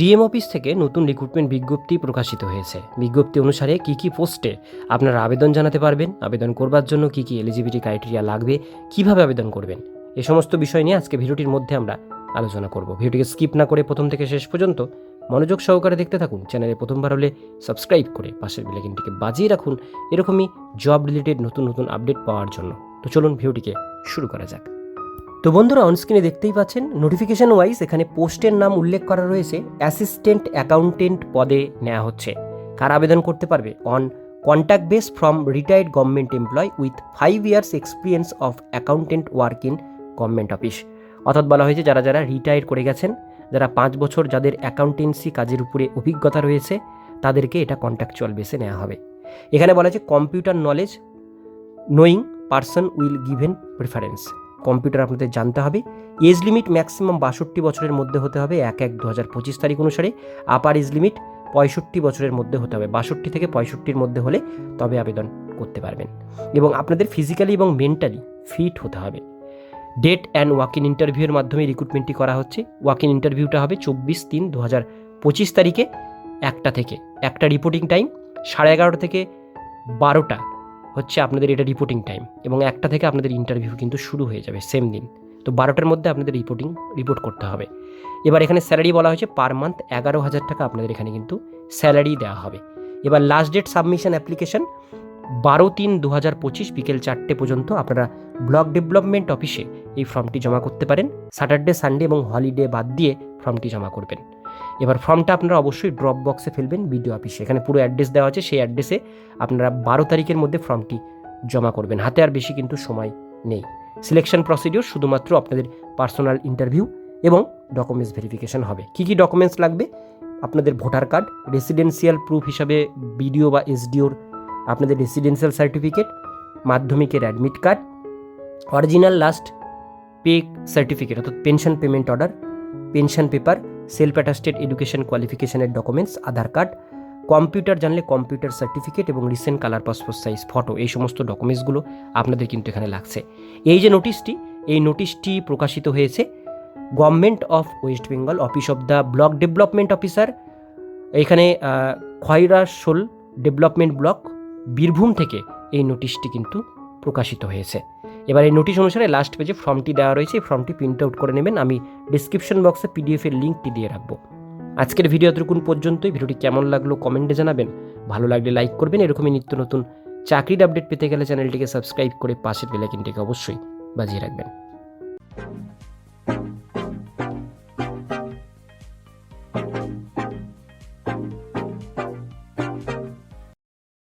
DM office থেকে নতুন recruitment বিজ্ঞপ্তি প্রকাশিত হয়েছে। বিজ্ঞপ্তি অনুসারে কি কি পোস্টে আপনারা আবেদন জানাতে পারবেন, আবেদন করবার জন্য কি কি এলিজিবিলিটি ক্রাইটেরিয়া লাগবে, কীভাবে আবেদন করবেন, এ সমস্ত বিষয় নিয়ে আজকে ভিডিওটির মধ্যে আমরা আলোচনা করব। ভিডিওটিকে স্কিপ না করে প্রথম থেকে শেষ পর্যন্ত মনোযোগ সহকারে দেখতে থাকুন, চ্যানেলে প্রথমবার হলে সাবস্ক্রাইব করে পাশের বেলাইকিনটিকে বাজিয়ে রাখুন, এরকমই জব রিলেটেড নতুন নতুন আপডেট পাওয়ার জন্য। তো চলুন ভিডিওটিকে শুরু করা যাক। তো বন্ধুরা অনস্ক্রিনে দেখতেই পাচ্ছেন নোটিফিকেশন ওয়াইজ এখানে পোস্টের নাম উল্লেখ করা রয়েছে অ্যাসিস্ট্যান্ট অ্যাকাউন্টেন্ট পদে নেওয়া হচ্ছে। কার আবেদন করতে পারবে? On contact base from retired government employ with five years experience of accountant work in government office অর্থাৎ বলা হয়েছে, যারা যারা রিটায়ার করে গেছেন, যারা পাঁচ বছর যাদের অ্যাকাউন্টেন্সি কাজের উপরে অভিজ্ঞতা রয়েছে, তাদেরকে এটা কন্ট্রাকচুয়াল বেসে নেওয়া হবে। এখানে বলা হয়েছে computer knowledge knowing person will given preference computer আপনাদের জানতে হবে। এজ লিমিট ম্যাক্সিমাম বাষট্টি বছরের মধ্যে হতে হবে, এক এক দু হাজার পঁচিশ তারিখ অনুসারে। আপার এজ লিমিট পঁয়ষট্টি বছরের মধ্যে হতে হবে, বাষট্টি থেকে পঁয়ষট্টির মধ্যে হলে তবে আবেদন করতে পারবেন। এবং আপনাদের ফিজিক্যালি এবং মেন্টালি ফিট হতে হবে। ডেট অ্যান্ড ওয়াক ইন ইন্টারভিউয়ের মাধ্যমে রিক্রুটমেন্টটি করা হচ্ছে। ওয়াক ইন ইন্টারভিউটা হবে চব্বিশ তিন দু হাজার পঁচিশ তারিখে, একটা থেকে। একটা রিপোর্টিং টাইম সাড়ে এগারোটা থেকে বারোটা হচ্ছে আপনাদের এটা রিপোর্টিং টাইম এবং একটা থেকে আপনাদের ইন্টারভিউ কিন্তু শুরু হয়ে যাবে সেম দিন। তো বারোটার মধ্যে আপনাদের রিপোর্টিং রিপোর্ট করতে হবে। এবার এখানে স্যালারি বলা হয়েছে পার মান্থ এগারো হাজার টাকা আপনাদের এখানে কিন্তু স্যালারি দেওয়া হবে। এবার লাস্ট ডেট সাবমিশন অ্যাপ্লিকেশন বারো তিন দু হাজার পঁচিশ বিকেল চারটে পর্যন্ত আপনারা ব্লক ডেভেলপমেন্ট অফিসে এই ফর্মটি জমা করতে পারেন। স্যাটারডে সানডে এবং হলিডে বাদ দিয়ে ফর্মটি জমা করবেন। এবার ফর্মটা আপনারা অবশ্যই ড্রপ বক্সে ফেলবেন বিডিও অফিসে এখানে পুরো অ্যাড্রেস দেওয়া আছে, সেই অ্যাড্রেসে আপনারা বারো তারিখের মধ্যে ফর্মটি জমা করবেন। হাতে আর বেশি কিন্তু সময় নেই। সিলেকশন প্রসিডিওর শুধুমাত্র আপনাদের পার্সোনাল ইন্টারভিউ এবং ডকুমেন্টস ভেরিফিকেশন হবে। কী কী ডকুমেন্টস লাগবে? আপনাদের ভোটার কার্ড রেসিডেন্সিয়াল প্রুফ হিসাবে বিডিও বা এসডিওর আপনাদের রেসিডেন্সিয়াল সার্টিফিকেট মাধ্যমিকের admit card original last pay certificate অর্থাৎ pension payment order pension paper self attested education কোয়ালিফিকেশনের documents, Aadhaar card, computer জানলে কম্পিউটার সার্টিফিকেট এবং recent colour passport size, photo, এই সমস্ত ডকুমেন্টসগুলো আপনাদের কিন্তু এখানে লাগছে। এই যে নোটিশটি, এই নোটিশটি প্রকাশিত হয়েছে government of West Bengal office of the block development officer এখানে খয়রাশোল ডেভেলপমেন্ট ব্লক বীরভূম থেকে এই নোটিশটি কিন্তু প্রকাশিত হয়েছে। এবার এই নোটিশ অনুসারে লাস্ট পেজে ফর্মটি দেওয়া রয়েছে। এই ফর্মটি প্রিন্ট আউট করে নেবেন। আমি ডিসক্রিপশন বক্সে পিডিএফের লিঙ্কটি দিয়ে রাখব। আজকের ভিডিও এতটুকুন পর্যন্তই। ভিডিওটি কেমন লাগল কমেন্টে জানাবেন। ভালো লাগলে লাইক করবেন। এরকমই নিত্য নতুন চাকরির আপডেট পেতে গেলে চ্যানেলটিকে সাবস্ক্রাইব করে পাশের বেলাইকিনটিকে অবশ্যই বাজিয়ে রাখবেন।